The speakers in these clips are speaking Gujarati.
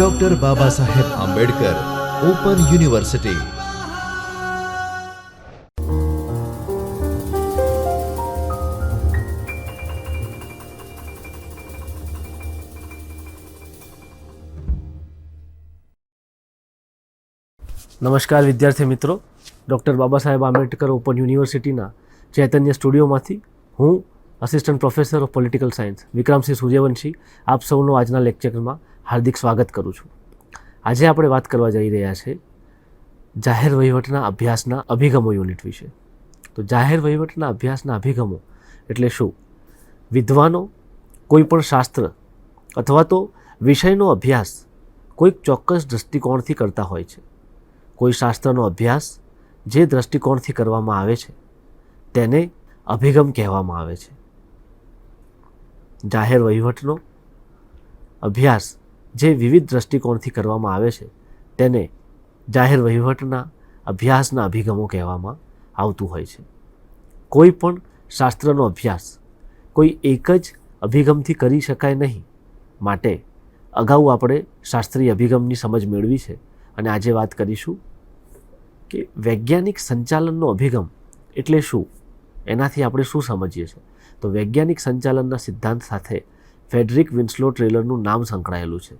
Doctor Baba Saheb Ambedkar open university નમસ્કાર વિદ્યાર્થી મિત્રો. ડૉક્ટર બાબા સાહેબ આંબેડકર ઓપન યુનિવર્સિટીના ચૈતન્ય સ્ટુડિયોમાંથી હું assistant professor of political science Vikramsinh Suryavanshi, આપ સૌનો આજના લેક્ચરમાં હાર્દિક સ્વાગત કરું છું. આજે આપણે વાત કરવા જઈ રહ્યા છે જાહેર વહીવટના અભ્યાસના અભિગમો યુનિટ વિશે. તો જાહેર વહીવટના અભ્યાસના અભિગમો એટલે શું? વિદ્વાનો કોઈ પણ શાસ્ત્ર અથવા તો વિષયનો અભ્યાસ કોઈક ચોક્કસ દૃષ્ટિકોણથી કરતા હોય છે. કોઈ શાસ્ત્રનો અભ્યાસ જે દૃષ્ટિકોણથી કરવામાં આવે છે, તેને અભિગમ કહેવામાં આવે છે. જાહેર વહીવટનો અભ્યાસ જે વિવિધ દૃષ્ટિકોણથી કરવામાં આવે છે, તેને જાહેર વહીવટના અભ્યાસના અભિગમો કહેવામાં આવતું હોય છે. કોઈ પણ શાસ્ત્રનો અભ્યાસ કોઈ એક જ અભિગમથી કરી શકાય નહીં માટે અગાઉ આપણે શાસ્ત્રીય અભિગમની સમજ મેળવી છે. અને આજે વાત કરીશું કે વૈજ્ઞાનિક સંચાલનનો અભિગમ એટલે શું? એનાથી આપણે શું સમજીએ છીએ? તો વૈજ્ઞાનિક સંચાલનના સિદ્ધાંત સાથે ફેડરિક વિન્સલો ટ્રેલરનું નામ સંકળાયેલું છે.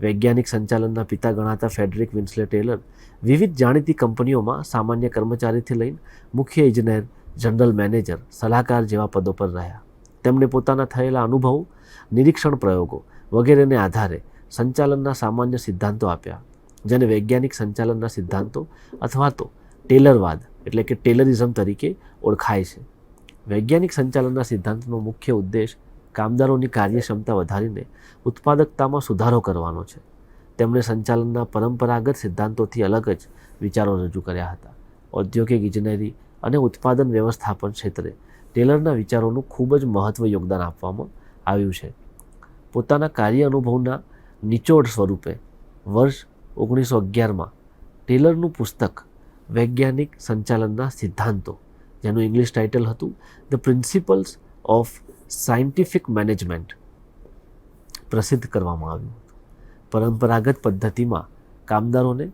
વૈજ્ઞાનિક સંચાલનના પિતા ગણાતા ફેડરિક વિન્સલે ટેલર વિવિધ જાણીતી કંપનીઓમાં સામાન્ય કર્મચારીથી લઈને મુખ્ય ઇજનેર, જનરલ મેનેજર, સલાહકાર જેવા પદો પર રહ્યા. તેમણે પોતાના થયેલા અનુભવો, નિરીક્ષણ પ્રયોગો વગેરેને આધારે સંચાલનના સામાન્ય સિદ્ધાંતો આપ્યા, જેને વૈજ્ઞાનિક સંચાલનના સિદ્ધાંતો અથવા તો ટેલરવાદ એટલે કે ટેલરિઝમ તરીકે ઓળખાય છે. વૈજ્ઞાનિક સંચાલનના સિદ્ધાંતનો મુખ્ય ઉદ્દેશ કામદારોની કાર્યક્ષમતા વધારીને ઉત્પાદકતામાં સુધારો કરવાનો છે. તેમણે સંચાલનના પરંપરાગત સિદ્ધાંતોથી અલગ જ વિચારો રજૂ કર્યા હતા. ઔદ્યોગિક ઇજનેરી અને ઉત્પાદન વ્યવસ્થાપન ક્ષેત્રે ટેલરના વિચારોનું ખૂબ જ મહત્ત્વ યોગદાન આપવામાં આવ્યું છે. પોતાના કાર્ય અનુભવના નિચોડ સ્વરૂપે વર્ષ ઓગણીસો અગિયારમાં ટેલરનું પુસ્તક વૈજ્ઞાનિક સંચાલનના સિદ્ધાંતો, જેનું ઇંગ્લિશ ટાઇટલ હતું the principles of scientific management પ્રસિદ્ધ કરવામાં આવ્યું. પરંપરાગત પદ્ધતિમાં કામદારોને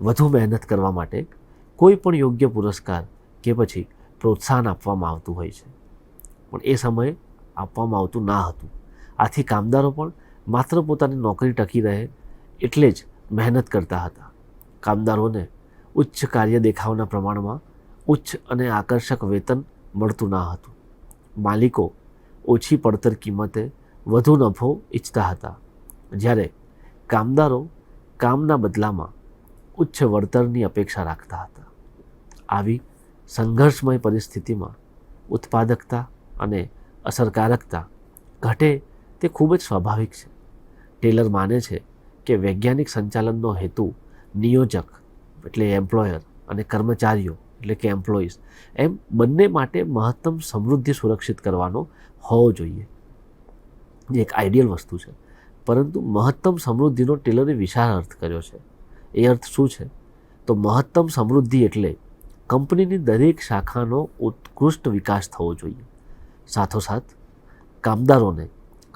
વધુ મહેનત કરવા માટે કોઈ પણ યોગ્ય પુરસ્કાર કે પછી પ્રોત્સાહન આપવામાં આવતું હોય છે. પણ એ સમયે આપવામાં આવતું ના હતું. આથી કામદારો પણ માત્ર પોતાની નોકરી ટકી રહે એટલે જ મહેનત કરતા હતા. કામદારોને ઉચ્ચ કાર્ય દેખાવના પ્રમાણમાં ઉચ્ચ અને આકર્ષક વેતન મળતું ન હતું. માલિકો ઓછી પડતર કિંમતે વધુ નફો ઈચ્છતા હતા. જ્યારે કામદારો કામના બદલામાં ઉચ્ચ વળતરની અપેક્ષા રાખતા હતા. આવી સંઘર્ષમય પરિસ્થિતિમાં ઉત્પાદકતા અને અસરકારકતા ઘટે તે ખૂબ જ સ્વાભાવિક છે. ટેલર માને છે કે વૈજ્ઞાનિક સંચાલનનો હેતુ નિયોજક, એટલે એમ્પ્લોયર અને કર્મચારીઓ, એટલે કે એમ્પ્લોઈઝ એમ બંને માટે મહત્તમ સમૃદ્ધિ સુરક્ષિત કરવાનો હોવો જોઈએ. જે એક આઈડિયલ વસ્તુ છે. પરંતુ મહત્તમ સમૃદ્ધિનો ટેલરે વિશાળ અર્થ કર્યો છે. એ અર્થ શું છે? તો મહત્તમ સમૃદ્ધિ એટલે કંપનીની દરેક શાખાનો ઉત્કૃષ્ટ વિકાસ થવો જોઈએ. સાથોસાથ, કામદારોને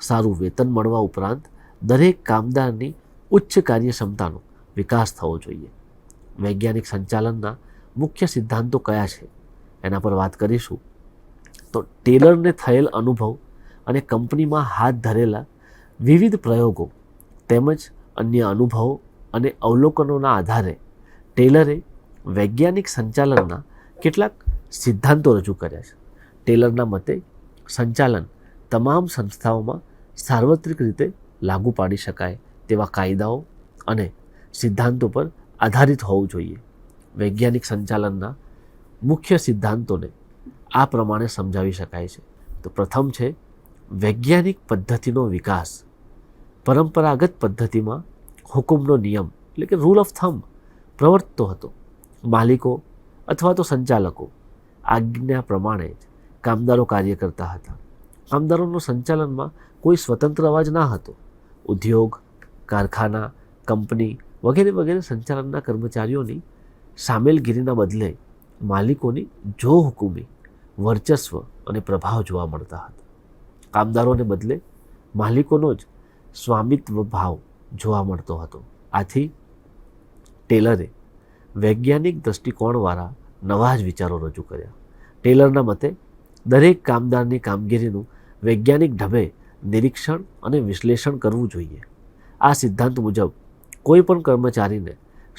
સારું વેતન મળવા ઉપરાંત દરેક કામદારની ઉચ્ચ કાર્યક્ષમતાનો વિકાસ થવો જોઈએ. વૈજ્ઞાનિક સંચાલનના મુખ્ય સિદ્ધાંતો કયા છે? એના પર વાત કરીશું. તો ટેલરને થયેલ અનુભવ અને કંપનીમાં હાથ ધરેલા વિવિધ પ્રયોગો તેમજ અન્ય અનુભવો અને અવલોકનોના આધારે ટેલરે વૈજ્ઞાનિક સંચાલનના કેટલાક સિદ્ધાંતો રજૂ કર્યા છે. ટેલરના મતે સંચાલન તમામ સંસ્થાઓમાં સાર્વત્રિક રીતે લાગુ પાડી શકાય તેવા કાયદાઓ અને સિદ્ધાંતો પર આધારિત હોવું જોઈએ. વૈજ્ઞાનિક સંચાલનના મુખ્ય સિદ્ધાંતોને આ પ્રમાણે સમજાવી શકાય છે. તો પ્રથમ છે, વૈજ્ઞાનિક પદ્ધતિનો વિકાસ. પરંપરાગત પદ્ધતિમાં હુકુમનો નિયમ, એટલે કે રૂલ ઓફ થમ પ્રવર્તતો હતો. માલિકો અથવા તો સંચાલકો આજ્ઞા પ્રમાણે જ કામદારો કાર્ય કરતા હતા. કામદારોનું સંચાલનમાં કોઈ સ્વતંત્ર અવાજ ના હતો. ઉદ્યોગ, કારખાના, કંપની વગેરે વગેરે સંચાલનના કર્મચારીઓની સામેલગીરીના બદલે માલિકોની જો હુકુમી વર્ચસ્વ અને પ્રભાવ જોવા મળતા હતા. કામદારોને બદલે માલિકોનો જ સ્વામિત્વ ભાવ જોવા મળતો હતો. આથી ટેલરે વૈજ્ઞાનિક દૃષ્ટિકોણવાળા નવા જ વિચારો રજૂ કર્યા. ટેલરના મતે, દરેક કામદારની કામગીરીનું વૈજ્ઞાનિક ઢબે નિરીક્ષણ અને વિશ્લેષણ કરવું જોઈએ. આ સિદ્ધાંત મુજબ, કોઈ પણ કર્મચારીને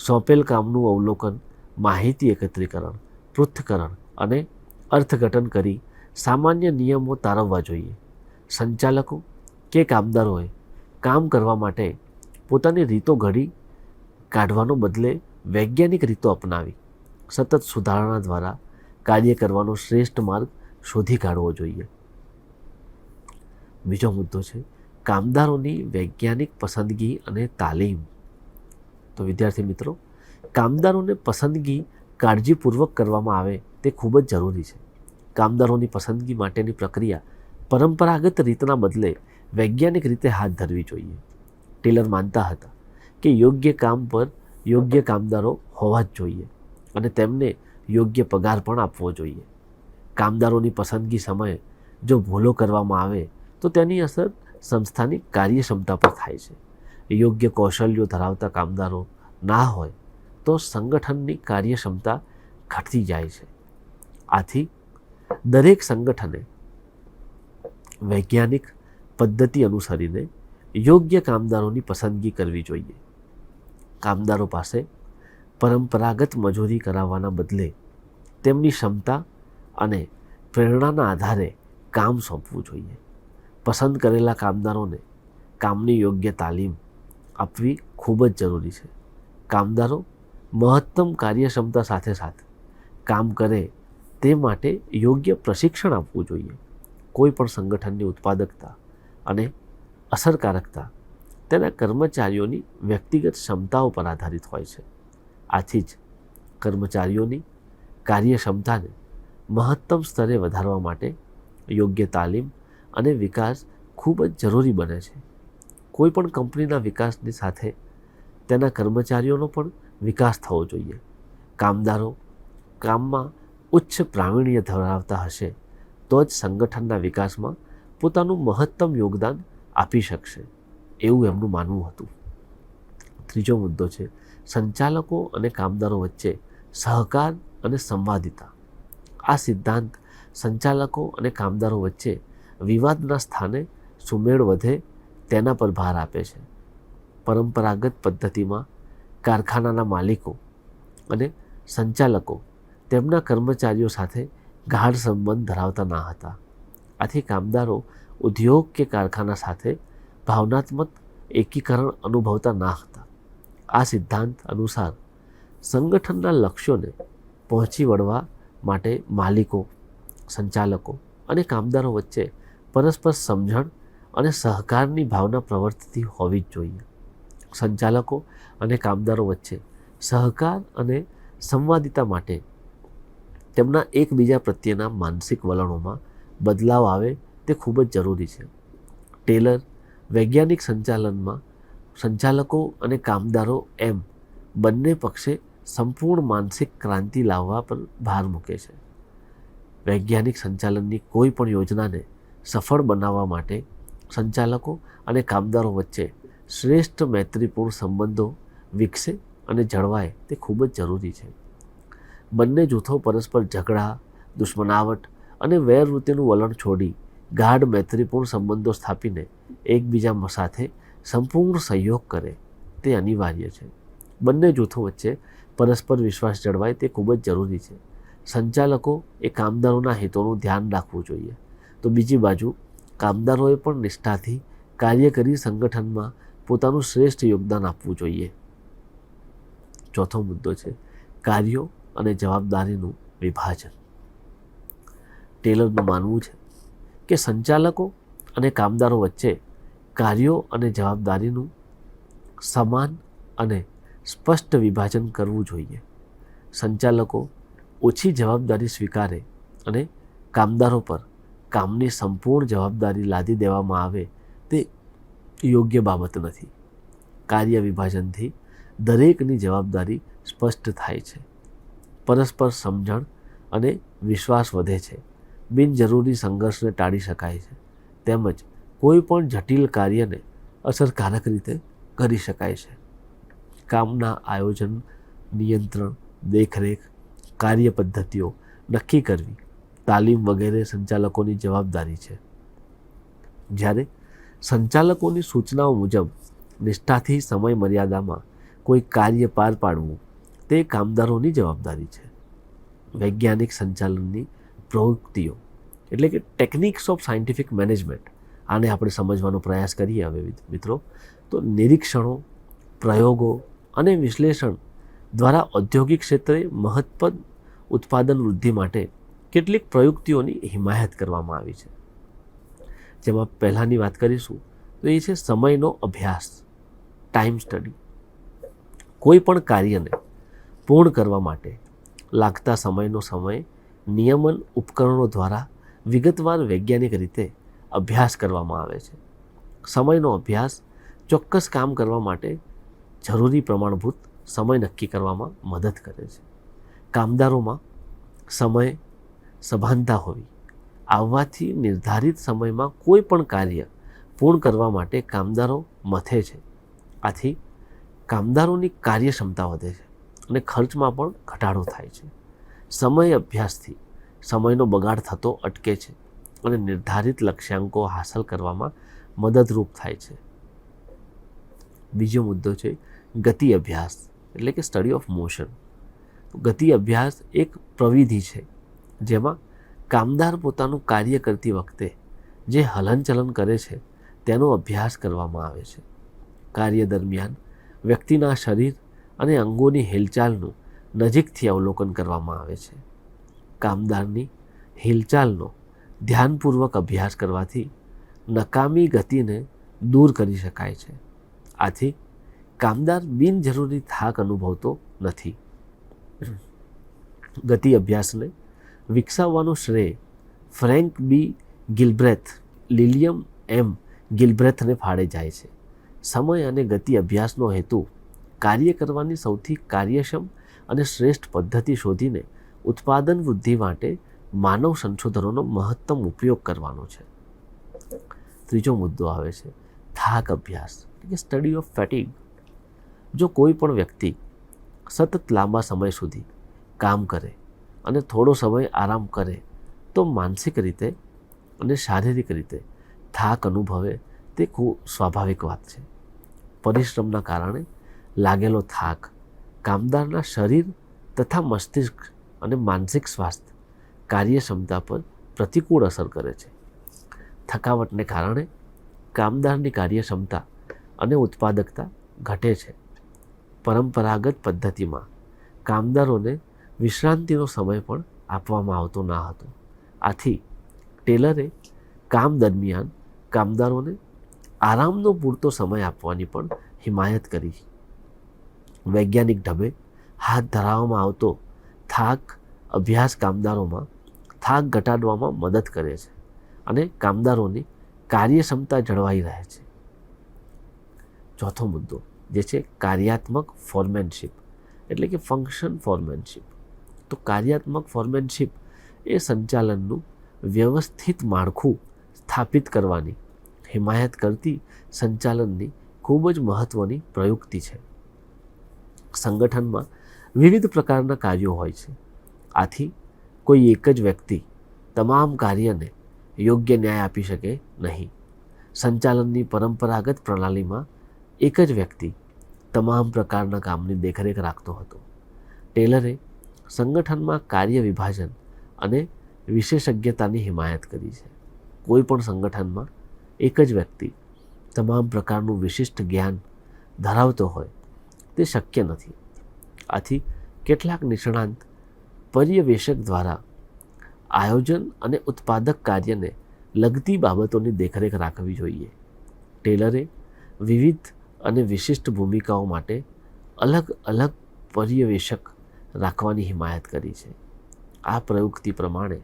સોંપેલ કામનું અવલોકન, માહિતી એકત્રીકરણ, પૃથ્થકરણ અને અર્થઘટન કરી સામાન્ય નિયમો તારવવા જોઈએ. સંચાલકો કે કામદારોએ કામ કરવા માટે પોતાની રીતો ઘડી કાઢવાનો બદલે વૈજ્ઞાનિક રીતો અપનાવી. સતત સુધારણા દ્વારા કાર્ય કરવાનો શ્રેષ્ઠ માર્ગ શોધી કાઢવો જોઈએ. બીજો મુદ્દો છે કામદારોની વૈજ્ઞાનિક પસંદગી અને તાલીમ. તો વિદ્યાર્થી મિત્રો, કામદારોને પસંદગી કાળજીપૂર્વક કરવામાં આવે તે ખૂબ જ જરૂરી છે. કામદારોની પસંદગી માટેની પ્રક્રિયા પરંપરાગત રીતના બદલે વૈજ્ઞાનિક રીતે હાથ ધરવી જોઈએ. ટેલર માનતા હતા કે યોગ્ય કામ પર યોગ્ય કામદારો હોવા જ જોઈએ અને તેમને યોગ્ય પગાર પણ આપવો જોઈએ. કામદારોની પસંદગી સમયે જો ભૂલો કરવામાં આવે તો તેની અસર સંસ્થાની કાર્યક્ષમતા પર થાય છે. યોગ્ય કૌશલ્યો ધરાવતા કામદારો ના હોય તો સંગઠનની કાર્યક્ષમતા ઘટતી જાય છે. આથી દરેક સંગઠને વૈજ્ઞાનિક પદ્ધતિ અનુસરીને યોગ્ય કામદારોની પસંદગી કરવી જોઈએ. કામદારો પાસે પરંપરાગત મજૂરી કરાવવાના બદલે તેમની ક્ષમતા અને પ્રેરણાના આધારે કામ સોંપવું જોઈએ. પસંદ કરેલા કામદારોને કામની યોગ્ય તાલીમ આપવી ખૂબ જ જરૂરી છે. કામદારો મહત્તમ કાર્યક્ષમતા સાથે સાથે કામ કરે તે માટે યોગ્ય પ્રશિક્ષણ આપવું જોઈએ. કોઈ પણ સંગઠનની ઉત્પાદકતા અને અસરકારકતા તેના કર્મચારીઓની વ્યક્તિગત ક્ષમતાઓ પર આધારિત હોય છે. આથી જ કર્મચારીઓની કાર્યક્ષમતાને મહત્તમ સ્તરે વધારવા માટે યોગ્ય તાલીમ અને વિકાસ ખૂબ જ જરૂરી બને છે. કોઈપણ કંપનીના વિકાસની સાથે તેના કર્મચારીઓનો પણ વિકાસ થવો જોઈએ. કામદારો કામમાં ઉચ્ચ પ્રાવીણ્ય ધરાવતા હશે તો જ સંગઠનના વિકાસમાં પોતાનું મહત્તમ યોગદાન આપી શકશે. એવું એમનું માનવું હતું. ત્રીજો મુદ્દો છે, સંચાલકો અને કામદારો વચ્ચે સહકાર અને સંવાદિતા. આ સિદ્ધાંત સંચાલકો અને કામદારો વચ્ચે વિવાદના સ્થાને સુમેળ વધે તેના પર ભાર આપે છે. પરંપરાગત પદ્ધતિમાં કારખાનાના માલિકો અને સંચાલકો તેમના કર્મચારીઓ સાથે ગાઢ સંબંધ ધરાવતા ન હતા. આથી કામદારો ઉદ્યોગ કે કારખાના સાથે ભાવનાત્મક એકીકરણ અનુભવતા ના હતા. આ સિદ્ધાંત અનુસાર સંગઠનના લક્ષ્યોને પહોંચી વળવા માટે માલિકો, સંચાલકો અને કામદારો વચ્ચે પરસ્પર સમજણ અને સહકારની ભાવના પ્રવર્તતી હોવી જ જોઈએ. સંચાલકો અને કામદારો વચ્ચે સહકાર અને સંવાદિતા માટે તેમના એકબીજા પ્રત્યેના માનસિક વલણોમાં બદલાવ આવે તે ખૂબ જ જરૂરી છે. ટેલર, વૈજ્ઞાનિક સંચાલનમાં સંચાલકો અને કામદારો એમ બંને પક્ષે સંપૂર્ણ માનસિક ક્રાંતિ લાવવા પર ભાર મૂકે છે. વૈજ્ઞાનિક સંચાલનની કોઈ પણ યોજનાને સફળ બનાવવા માટે સંચાલકો અને કામદારો વચ્ચે શ્રેષ્ઠ મૈત્રીપૂર્ણ સંબંધો વિકસે અને જળવાય તે ખૂબ જ જરૂરી છે. બંને જૂથો પરસ્પર ઝઘડા, દુશ્મનાવટ અને વેરવૃત્તિનું વલણ છોડી ગાઢ મૈત્રીપૂર્ણ સંબંધો સ્થાપીને એકબીજા સાથે સંપૂર્ણ સહયોગ કરે તે અનિવાર્ય છે. બંને જૂથો વચ્ચે પરસ્પર વિશ્વાસ જળવાય તે ખૂબ જ જરૂરી છે. સંચાલકો એ કામદારોના હિતોનું ધ્યાન રાખવું જોઈએ. તો બીજી બાજુ, કામદારોએ પણ નિષ્ઠાથી કાર્ય કરી સંગઠનમાં પોતાનું શ્રેષ્ઠ યોગદાન આપવું જોઈએ. ચોથો મુદ્દો છે કાર્યો અને જવાબદારીનું વિભાજન. ટેલરનું માનવું છે કે સંચાલકો અને કામદારો વચ્ચે કાર્યો અને જવાબદારીનું સમાન અને સ્પષ્ટ વિભાજન કરવું જોઈએ. સંચાલકો ઓછી જવાબદારી સ્વીકારે અને કામદારો પર કામની સંપૂર્ણ જવાબદારી લાદી દેવામાં આવે તે યોગ્ય બાબત નથી. કાર્ય વિભાજનથી દરેકની જવાબદારી સ્પષ્ટ થાય છે. પરસ્પર સમજણ અને વિશ્વાસ વધે છે. બિનજરૂરી સંઘર્ષને ટાળી શકાય છે. તેમજ કોઈ પણ જટિલ કાર્યને અસરકારક રીતે કરી શકાય છે. કામના આયોજન, નિયંત્રણ, દેખરેખ, કાર્ય પદ્ધતિઓ નક્કી કરવી, તાલીમ વગેરે સંચાલકોની જવાબદારી છે. જ્યારે સંચાલકોની સૂચનાઓ મુજબ નિષ્ઠાથી સમય મર્યાદામાં કોઈ કાર્ય પાર પાડવું, તે કામદારોની જવાબદારી છે. વૈજ્ઞાનિક સંચાલનની પ્રવૃત્તિઓ, એટલે કે ટેકનિક્સ ઓફ સાયન્ટિફિક મેનેજમેન્ટ આને આપણે સમજવાનો પ્રયાસ કરીએ હવે મિત્રો. તો નિરીક્ષણો, પ્રયોગો અને વિશ્લેષણ દ્વારા ઔદ્યોગિક ક્ષેત્રે મહત્વદ ઉત્પાદન વૃદ્ધિ માટે કેટલીક પ્રયુક્તિઓની હિમાયત કરવામાં આવી છે. જેમાં પહેલાંની વાત કરીશું, તો એ છે સમયનો અભ્યાસ ટાઈમ સ્ટડી કોઈ પણ કાર્યને પૂર્ણ કરવા માટે લાગતા સમયનો સમય, નિયમન ઉપકરણો દ્વારા વિગતવાર વૈજ્ઞાનિક રીતે અભ્યાસ કરવામાં આવે છે. સમયનો અભ્યાસ ચોક્કસ કામ કરવા માટે જરૂરી પ્રમાણભૂત સમય નક્કી કરવામાં મદદ કરે છે. કામદારોમાં સમય સભાનતા હોવી આવવાથી નિર્ધારિત સમયમાં કોઈ પણ કાર્ય પૂર્ણ કરવા માટે કામદારો મથે છે. આથી કામદારોની કાર્યક્ષમતા વધે છે અને ખર્ચમાં પણ ઘટાડો થાય છે. સમય અભ્યાસથી સમયનો બગાડ થતો અટકે છે અને નિર્ધારિત લક્ષ્યાંકો હાંસલ કરવામાં મદદરૂપ થાય છે. બીજો મુદ્દો છે ગતિ અભ્યાસ, એટલે કે સ્ટડી ઓફ મોશન ગતિ અભ્યાસ એક પ્રવિધિ છે જેમાં કામદાર પોતાનું કાર્ય કરતી વખતે જે હલનચલન કરે છે તેનો અભ્યાસ કરવામાં આવે છે. કાર્ય દરમિયાન વ્યક્તિના શરીર અને અંગોની હિલચાલનું નજીકથી અવલોકન કરવામાં આવે છે. કામદારની હિલચાલનો ધ્યાનપૂર્વક અભ્યાસ કરવાથી નકામી ગતિને દૂર કરી શકાય છે. આથી કામદાર બિનજરૂરી થાક અનુભવતો નથી. ગતિ અભ્યાસને વિકસાવવાનો શ્રેય ફ્રેન્ક બી ગિલબ્રેથ, લિલિયમ એમ ગિલબ્રેથને ફાળે જાય છે. સમય અને ગતિ અભ્યાસનો હેતુ કાર્ય કરવાની સૌથી કાર્યક્ષમ અને શ્રેષ્ઠ પદ્ધતિ શોધીને ઉત્પાદન વૃદ્ધિ માટે માનવ સંશોધનોનો મહત્તમ ઉપયોગ કરવાનો છે. ત્રીજો મુદ્દો આવે છે થાક અભ્યાસ એટલે કે સ્ટડી ઓફ ફેટિગ જો કોઈ પણ વ્યક્તિ સતત લાંબા સમય સુધી કામ કરે અને થોડો સમય આરામ કરે, તો માનસિક રીતે અને શારીરિક રીતે થાક અનુભવે તે ખૂબ સ્વાભાવિક વાત છે. પરિશ્રમના કારણે લાગેલો થાક, કામદારના શરીર તથા મસ્તિષ્ક અને માનસિક સ્વાસ્થ્ય કાર્યક્ષમતા પર પ્રતિકૂળ અસર કરે છે. થકાવટને કારણે કામદારની કાર્યક્ષમતા અને ઉત્પાદકતા ઘટે છે. પરંપરાગત પદ્ધતિમાં કામદારોને વિશ્રાંતિનો સમય પણ આપવામાં આવતો ના હતો. આથી ટેલરે કામ દરમિયાન કામદારોને આરામનો પૂરતો સમય આપવાની પણ હિમાયત કરી. વૈજ્ઞાનિક ઢબે હાથ ધરાવવામાં આવતો થાક અભ્યાસ કામદારોમાં થાક ઘટાડવામાં મદદ કરે છે અને કામદારોની કાર્યક્ષમતા જળવાઈ રહે છે. ચોથો મુદ્દો, જે છે કાર્યાત્મક ફોર્મેનશીપ, એટલે કે ફંક્શન ફોર્મેનશીપ. તો કાર્યાત્મક ફોર્મેનશીપ એ સંચાલનનું વ્યવસ્થિત માળખું સ્થાપિત કરવાની હિમાયત કરતી સંચાલનની ખૂબ જ મહત્ત્વની પ્રયુક્તિ છે. સંગઠનમાં વિવિધ પ્રકારના કાર્યો હોય છે. આથી કોઈ એક જ વ્યક્તિ તમામ કાર્યને યોગ્ય ન્યાય આપી શકે નહીં. સંચાલનની પરંપરાગત પ્રણાલીમાં એક જ વ્યક્તિ તમામ પ્રકારના કામની દેખરેખ રાખતો હતો. ટેલરે સંગઠનમાં કાર્ય વિભાજન અને વિશેષજ્ઞતાની હિમાયત કરી છે. કોઈ પણ સંગઠનમાં એક જ વ્યક્તિ તમામ પ્રકારનું વિશિષ્ટ જ્ઞાન ધરાવતો હોય તે શક્ય નથી. આથી કેટલાક નિષ્ણાંત પર્યવેશક દ્વારા આયોજન અને ઉત્પાદક કાર્યને લગતી બાબતોની દેખરેખ રાખવી જોઈએ. ટેલરે વિવિધ અને વિશિષ્ટ ભૂમિકાઓ માટે અલગ અલગ પર્યવેશક રાખવાની હિમાયત કરી છે. આ પ્રયુક્તિ પ્રમાણે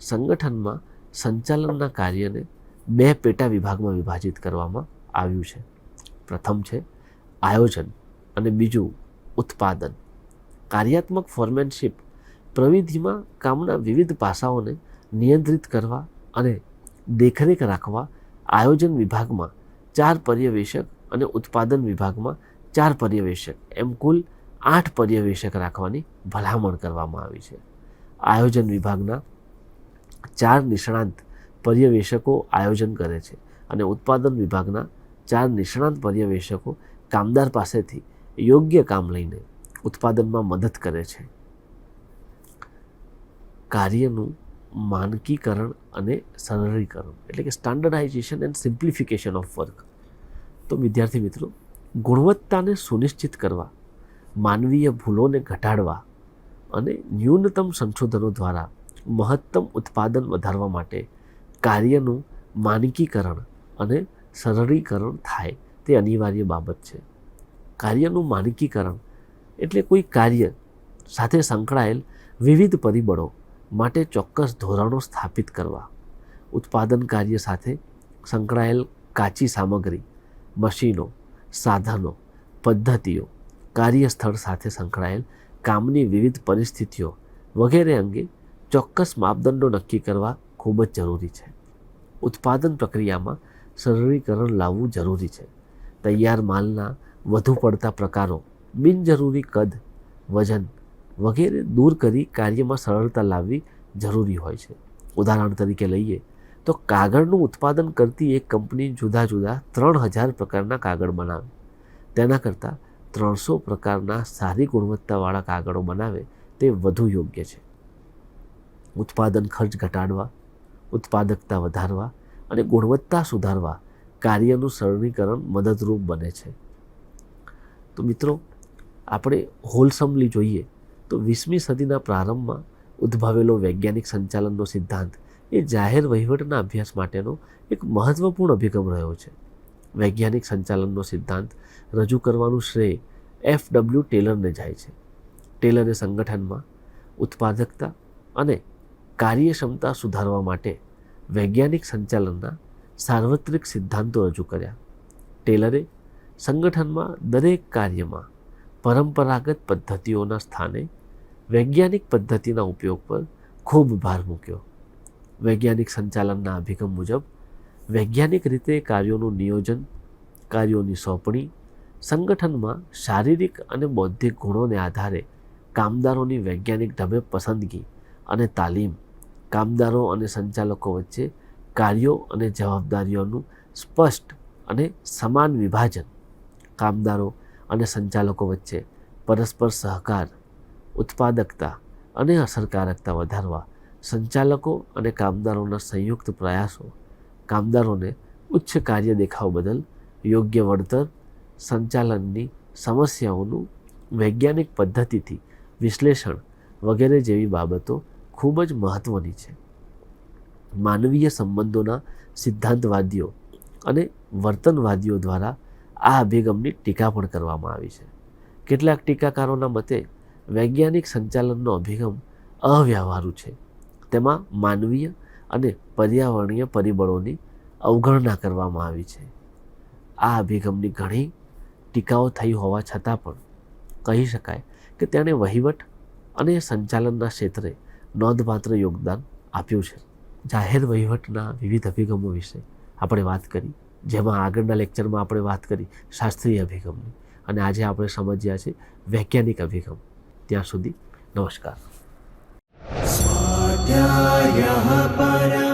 સંગઠનમાં સંચાલનના કાર્યને બે પેટા વિભાગમાં વિભાજિત કરવામાં આવ્યું છે. પ્રથમ છે આયોજન અને બીજું ઉત્પાદન. કાર્યાત્મક ફોર્મેનશીપ પ્રવિધિમાં કામના વિવિધ પાસાઓને નિયંત્રિત કરવા અને દેખરેખ રાખવા આયોજન વિભાગમાં ચાર પર્યવેશક અને ઉત્પાદન વિભાગમાં ચાર પર્યવેશક, એમ કુલ આઠ પર્યવેશક રાખવાની ભલામણ કરવામાં આવી છે. આયોજન વિભાગના ચાર નિષ્ણાંત પર્યવેક્ષકો આયોજન કરે છે અને ઉત્પાદન વિભાગના ચાર નિષ્ણાંત પર્યવેક્ષકો કામદાર પાસેથી યોગ્ય કામ લઈને ઉત્પાદનમાં મદદ કરે છે. કાર્યનું માનકીકરણ અને સરળીકરણ એટલે કે standardisation and simplification of work તો વિદ્યાર્થી મિત્રો, ગુણવત્તાને સુનિશ્ચિત કરવા, માનવીય ભૂલોને ઘટાડવા અને ન્યૂનતમ સંશોધનો દ્વારા મહત્તમ ઉત્પાદન વધારવા માટે કાર્યનું માનકીકરણ અને સરળીકરણ થાય તે અનિવાર્ય બાબત છે. કાર્યનું માનકીકરણ એટલે કોઈ કાર્ય સાથે સંકળાયેલ વિવિધ પરિબળો માટે ચોક્કસ ધોરણો સ્થાપિત કરવા, ઉત્પાદન કાર્ય સાથે સંકળાયેલ કાચી સામગ્રી, મશીનો, સાધનો, પદ્ધતિઓ, કાર્યસ્થળ સાથે સંકળાયેલ કામની વિવિધ પરિસ્થિતિઓ વગેરે અંગે ચોક્કસ માપદંડો નક્કી કરવા ખૂબ જ જરૂરી છે. ઉત્પાદન પ્રક્રિયામાં સરળીકરણ લાવવું જરૂરી છે. તૈયાર માલના વધુ પડતા પ્રકારો, બિનજરૂરી કદ, વજન વગેરે દૂર કરી કાર્યમાં સરળતા લાવવી જરૂરી હોય છે. ઉદાહરણ તરીકે લઈએ તો કાગળનું ઉત્પાદન કરતી એક કંપની જુદા જુદા ત્રણ હજાર પ્રકારના કાગળ બનાવે. તેના કરતાં ત્રણસો પ્રકારના સારી ગુણવત્તાવાળા કાગળો બનાવે તે વધુ યોગ્ય છે. ઉત્પાદન ખર્ચ ઘટાડવા ઉત્પાદકતા વધારવા અને ગુણવત્તા સુધારવા કાર્યનું સરળીકરણ મદદરૂપ બને છે. તો મિત્રો, આપણે હોલસમલી જોઈએ તો વીસમી સદીના પ્રારંભમાં ઉદ્ભવેલો વૈજ્ઞાનિક સંચાલનનો સિદ્ધાંત એ જાહેર વહીવટના અભ્યાસ માટેનો એક મહત્ત્વપૂર્ણ અભિગમ રહ્યો છે. વૈજ્ઞાનિક સંચાલનનો સિદ્ધાંત રજૂ કરવાનું શ્રેય એફ ડબલ્યુ ટેલરને જાય છે. ટેલરે સંગઠનમાં ઉત્પાદકતા અને કાર્યક્ષમતા સુધારવા માટે વૈજ્ઞાનિક સંચાલનના સાર્વત્રિક સિદ્ધાંતો રજૂ કર્યા. ટેલરે સંગઠનમાં દરેક કાર્યમાં પરંપરાગત પદ્ધતિઓના સ્થાને વૈજ્ઞાનિક પદ્ધતિના ઉપયોગ પર ખૂબ ભાર મૂક્યો. વૈજ્ઞાનિક સંચાલનના અભિગમ મુજબ વૈજ્ઞાનિક રીતે કાર્યોનું નિયોજન, કાર્યોની સોંપણી, સંગઠનમાં શારીરિક અને બૌદ્ધિક ગુણોને આધારે કામદારોની વૈજ્ઞાનિક ઢબે પસંદગી અને તાલીમ કામદારો અને સંચાલકો વચ્ચે કાર્યો અને જવાબદારીઓનું સ્પષ્ટ અને સમાન વિભાજન. કામદારો અને સંચાલકો વચ્ચે પરસ્પર સહકાર, ઉત્પાદકતા અને અસરકારકતા વધારવા, સંચાલકો અને કામદારોના સંયુક્ત પ્રયાસો, કામદારોને ઉચ્ચ કાર્ય દેખાવ બદલ યોગ્ય વળતર, સંચાલનની સમસ્યાઓનું વૈજ્ઞાનિક પદ્ધતિથી વિશ્લેષણ વગેરે જેવી બાબતો ખૂબ જ મહત્ત્વની છે. માનવીય સંબંધોના સિદ્ધાંતવાદીઓ અને વર્તનવાદીઓ દ્વારા આ અભિગમની ટીકા પણ કરવામાં આવી છે. કેટલાક ટીકાકારોના મતે, વૈજ્ઞાનિક સંચાલનનો અભિગમ અવ્યવહારુ છે. તેમાં માનવીય અને પર્યાવરણીય પરિબળોની અવગણના કરવામાં આવી છે. આ અભિગમની ઘણી ટીકાઓ થઈ હોવા છતાં પણ કહી શકાય કે તેણે વહીવટ અને સંચાલનના ક્ષેત્રે નોંધપાત્ર યોગદાન આપ્યું છે. જાહેર વહીવટના વિવિધ અભિગમો વિશે આપણે વાત કરી. જેમાં આગળના લેક્ચરમાં આપણે વાત કરી શાસ્ત્રીય અભિગમની. અને આજે આપણે સમજ્યા છે વૈજ્ઞાનિક અભિગમ. ત્યાં સુધી નમસ્કાર. સ્વાધ્યાય